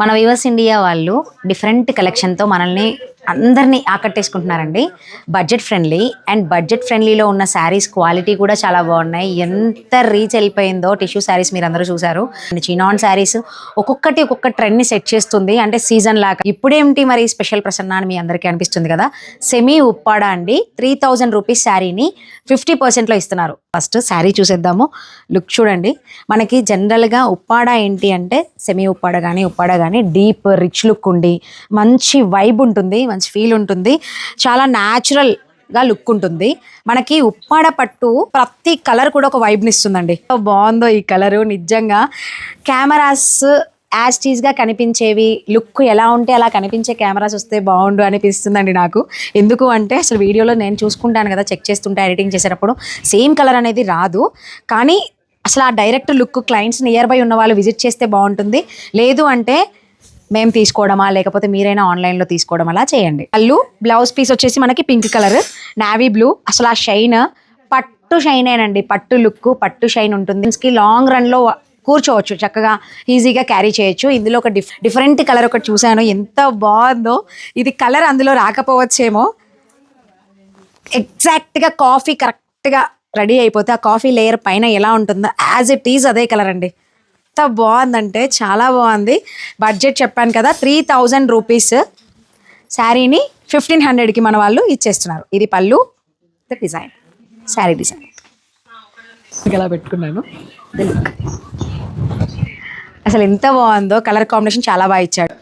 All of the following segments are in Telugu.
మన వివర్స్ ఇండియా వాళ్ళు డిఫరెంట్ కలెక్షన్తో మనల్ని అందరినీ ఆకట్టేసుకుంటున్నారండి. బడ్జెట్ ఫ్రెండ్లీ అండ్ బడ్జెట్ ఫ్రెండ్లీలో ఉన్న శారీస్ క్వాలిటీ కూడా చాలా బాగున్నాయి. ఎంత రీచ్ వెళ్ళిపోయిందో టిష్యూ శారీస్ మీరు అందరూ చూసారు చినాన్ శారీస్ ఒక్కొక్కటి ఒక్కొక్క ట్రెండ్ని సెట్ చేస్తుంది. అంటే సీజన్ లాగా. ఇప్పుడేమిటి మరి స్పెషల్ ప్రసన్న అని మీ అందరికీ అనిపిస్తుంది కదా? సెమీ ఉప్పాడ అండి? త్రీ థౌజండ్ రూపీస్ శారీని ఫిఫ్టీ పర్సెంట్లో ఇస్తున్నారు. ఫస్ట్ శారీ చూసేద్దాము. లుక్ చూడండి. మనకి జనరల్గా ఉప్పాడ ఏంటి అంటే సెమీ ఉప్పాడ కానీ ఉప్పాడ కానీ డీప్ రిచ్ లుక్ ఉండి మంచి వైబ్ ఉంటుంది. మంచి ఫీల్ ఉంటుంది. చాలా న్యాచురల్గా లుక్ ఉంటుంది. మనకి ఉప్పాడ పట్టు ప్రతి కలర్ కూడా ఒక వైబ్ని ఇస్తుందండి. బాగుందో ఈ కలరు నిజంగా. కెమెరాస్ యాజ్ టీజ్గా కనిపించేవి లుక్ ఎలా ఉంటే అలా కనిపించే కెమెరాస్ వస్తే బాగుండు అనిపిస్తుందండి నాకు. ఎందుకు అంటే అసలు వీడియోలో నేను చూసుకుంటాను కదా చెక్ చేస్తుంటే ఎడిటింగ్ చేసేటప్పుడు సేమ్ కలర్ అనేది రాదు. కానీ అసలు ఆ direct look clients near by ఉన్న వాళ్ళు విజిట్ చేస్తే బాగుంటుంది. లేదు అంటే మేము తీసుకోవడమా? లేకపోతే మీరైనా ఆన్లైన్లో తీసుకోవడం అలా చేయండి. పళ్ళు బ్లౌజ్ పీస్ వచ్చేసి మనకి పింక్ కలర్ నావీ బ్లూ అసలు ఆ షైన్ పట్టు షైనేనండి పట్టు లుక్ పట్టు షైన్ ఉంటుంది. కి లాంగ్ రన్లో కూర్చోవచ్చు చక్కగా ఈజీగా క్యారీ చేయొచ్చు. ఇందులో ఒక డిఫ్ డిఫరెంట్ కలర్ ఒకటి చూశాను. ఎంత బాగుందో. ఇది కలర్ అందులో రాకపోవచ్చేమో. ఎగ్జాక్ట్గా కాఫీ కరెక్ట్గా రెడీ అయిపోతే ఆ కాఫీ లేయర్ పైన ఎలా ఉంటుందో యాజ్ ఇట్ ఈజ్ అదే కలర్ అండి. ఎంత బాగుందంటే చాలా బాగుంది. బడ్జెట్ చెప్పాను కదా త్రీ థౌజండ్ రూపీస్ శారీని ఫిఫ్టీన్ హండ్రెడ్కి మన వాళ్ళు ఇచ్చేస్తున్నారు. ఇది పళ్ళు డిజైన్ శారీ డిజైన్. ఇలా పెట్టుకున్నాను? అసలు ఎంత బాగుందో కలర్ కాంబినేషన్ చాలా బాగా ఇచ్చాడు.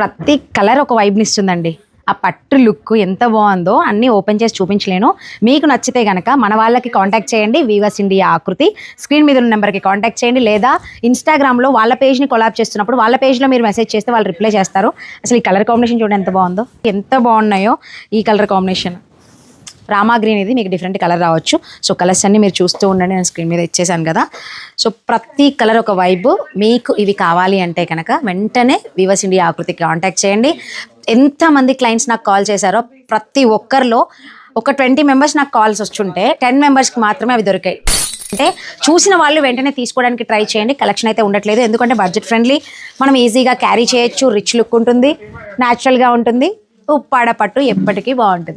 ప్రతి కలర్ ఒక వైబ్ని ఇస్తుందండి. ఆ పట్టు లుక్ ఎంత బాగుందో అన్నీ ఓపెన్ చేసి చూపించలేను. మీకు నచ్చితే కనుక మన వాళ్ళకి కాంటాక్ట్ చేయండి. వీవర్స్ ఇండియా ఆకృతి. స్క్రీన్ మీద ఉన్న నెంబర్కి కాంటాక్ట్ చేయండి. లేదా ఇన్స్టాగ్రామ్లో వాళ్ళ పేజ్ని కొలాబ్ చేస్తున్నప్పుడు వాళ్ళ పేజ్లో మీరు మెసేజ్ చేస్తే వాళ్ళు రిప్లై చేస్తారు. అసలు ఈ కలర్ కాంబినేషన్ చూడండి ఎంత బాగుందో. ఎంత బాగున్నాయో ఈ కలర్ కాంబినేషన్ రామా గ్రీన్ ఇది మీకు డిఫరెంట్ కలర్ రావచ్చు. సో కలర్స్ అన్ని మీరు చూస్తూ ఉండండి నేను స్క్రీన్ మీద ఇచ్చేసాను కదా. సో ప్రతి కలర్ ఒక వైబ్ మీకు ఇవి కావాలి అంటే కనుక వెంటనే వివర్స్ ఇండియా ఆకృతికి కాంటాక్ట్ చేయండి. ఎంతమంది క్లయింట్స్ నాకు కాల్ చేశారో ప్రతి ఒక్కరిలో ఒక ట్వంటీ మెంబర్స్ నాకు కాల్స్ వచ్చుంటే టెన్ మెంబర్స్కి మాత్రమే అవి దొరికాయి. అంటే చూసిన వాళ్ళు వెంటనే తీసుకోవడానికి ట్రై చేయండి. కలెక్షన్ అయితే ఉండట్లేదు. ఎందుకంటే బడ్జెట్ ఫ్రెండ్లీ మనం ఈజీగా క్యారీ చేయొచ్చు. రిచ్ లుక్ ఉంటుంది. న్యాచురల్గా ఉంటుంది. ఉప్పాడ పట్టు ఎప్పటికీ బాగుంటుంది.